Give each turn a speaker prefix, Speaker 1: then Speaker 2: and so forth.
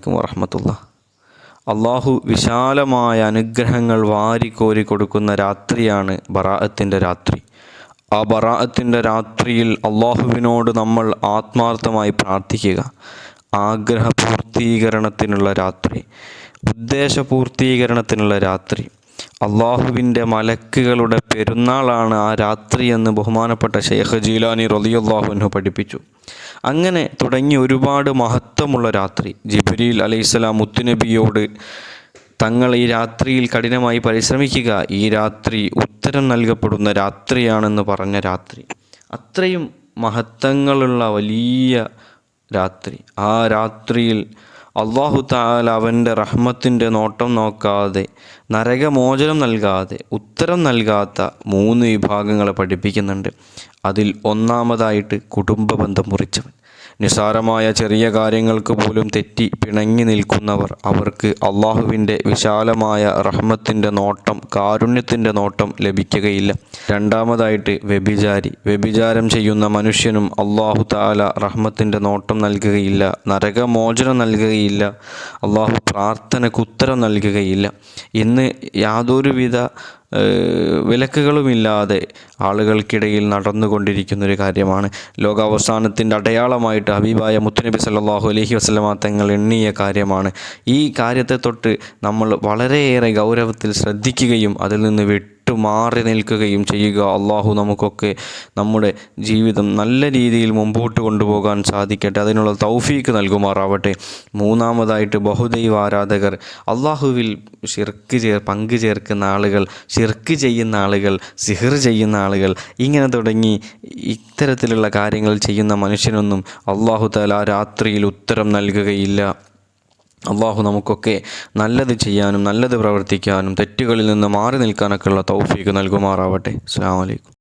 Speaker 1: വലൈക്കും വറഹമത്തുള്ള. അള്ളാഹു വിശാലമായ അനുഗ്രഹങ്ങൾ വാരിക്കോരി കൊടുക്കുന്ന രാത്രിയാണ് ബറാഅത്തിന്റെ രാത്രി. ആ ബറാഅത്തിന്റെ രാത്രിയിൽ അള്ളാഹുവിനോട് നമ്മൾ ആത്മാർത്ഥമായി പ്രാർത്ഥിക്കുക. ആഗ്രഹ പൂർത്തീകരണത്തിനുള്ള രാത്രി. ഉദ്ദേശ പൂർത്തീകരണത്തിനുള്ള രാത്രി. അള്ളാഹുവിന്റെ മലക്കുകളുടെ പെരുന്നാളാണ് ആ രാത്രി എന്ന് ബഹുമാനപ്പെട്ട ഷെയ്ഖ് ജീലാനി റലിയുള്ളാഹുവിനു പഠിപ്പിച്ചു. അങ്ങനെ തുടങ്ങി ഒരുപാട് മഹത്വമുള്ള രാത്രി. ജിബ്രീൽ അലൈഹിസ്സലാം മുത്തുനബിയോട് തങ്ങൾ ഈ രാത്രിയിൽ കഠിനമായി പരിശ്രമിക്കുക ഈ രാത്രി ഉത്തരം നൽകപ്പെടുന്ന രാത്രിയാണെന്ന് പറഞ്ഞ രാത്രി. അത്രയും മഹത്വങ്ങളുള്ള വലിയ രാത്രി. ആ രാത്രിയിൽ അള്ളാഹു താല അവന്റെ റഹ്മത്തിന്റെ നോട്ടം നോക്കാതെ നരകമോചനം നൽകാതെ ഉത്തരം നൽകാത്ത മൂന്ന് വിഭാഗങ്ങളെ പഠിപ്പിക്കുന്നുണ്ട്. അതിൽ ഒന്നാമതായിട്ട് കുടുംബ ബന്ധം മുറിച്ചവൻ. നിസാരമായ ചെറിയ കാര്യങ്ങൾക്ക് പോലും തെറ്റി പിണങ്ങി നിൽക്കുന്നവർ അവർക്ക് അള്ളാഹുവിന്റെ വിശാലമായ റഹ്മത്തിന്റെ നോട്ടം കാരുണ്യത്തിന്റെ നോട്ടം ലഭിക്കുകയില്ല. രണ്ടാമതായിട്ട് വ്യഭിചാരി. വ്യഭിചാരം ചെയ്യുന്ന മനുഷ്യനും അള്ളാഹു താല റഹ്മത്തിന്റെ നോട്ടം നൽകുകയില്ല നരകമോചനം നൽകുകയില്ല അള്ളാഹു പ്രാർത്ഥനയ്ക്ക് ഉത്തരം നൽകുകയില്ല. ഇന്ന് യാതൊരുവിധ വിലക്കുകളുമില്ലാതെ ആളുകൾക്കിടയിൽ നടന്നുകൊണ്ടിരിക്കുന്ന ഒരു കാര്യമാണ്. ലോകാവസാനത്തിന്റെ അടയാളമായിട്ട് ഹബീബായ മുത്തുനബി സല്ലാഹു അലഹി വസ്ലമ തങ്ങൾ എണ്ണിയ കാര്യമാണ്. ഈ കാര്യത്തെ തൊട്ട് നമ്മൾ വളരെയേറെ ഗൗരവത്തിൽ ശ്രദ്ധിക്കുകയും അതിൽ നിന്ന് വിട്ട് മാറി നിൽക്കുകയും ചെയ്യുക. അള്ളാഹു നമുക്കൊക്കെ നമ്മുടെ ജീവിതം നല്ല രീതിയിൽ മുമ്പോട്ട് കൊണ്ടുപോകാൻ സാധിക്കട്ടെ. അതിനുള്ള തൗഫീക്ക് നൽകുമാറാവട്ടെ. മൂന്നാമതായിട്ട് ബഹുദൈവ ആരാധകർ അള്ളാഹുവിൽ ഷിർക്ക് ചേർ പങ്കു ചേർക്കുന്ന ആളുകൾ ഷിർക്ക് ചെയ്യുന്ന ആളുകൾ സിഹിർ ചെയ്യുന്ന ആളുകൾ ഇങ്ങനെ തുടങ്ങി ഇത്തരത്തിലുള്ള കാര്യങ്ങൾ ചെയ്യുന്ന മനുഷ്യനൊന്നും അള്ളാഹു തല രാത്രിയിൽ ഉത്തരം നൽകുകയില്ല. അള്ളാഹു നമുക്കൊക്കെ നല്ലത് ചെയ്യാനും നല്ലത് പ്രവർത്തിക്കാനും തെറ്റുകളിൽ നിന്ന് മാറി നിൽക്കാനൊക്കെയുള്ള തൗഫീക്ക് നൽകുമാറാവട്ടെ. അസ്സാം വലൈക്കും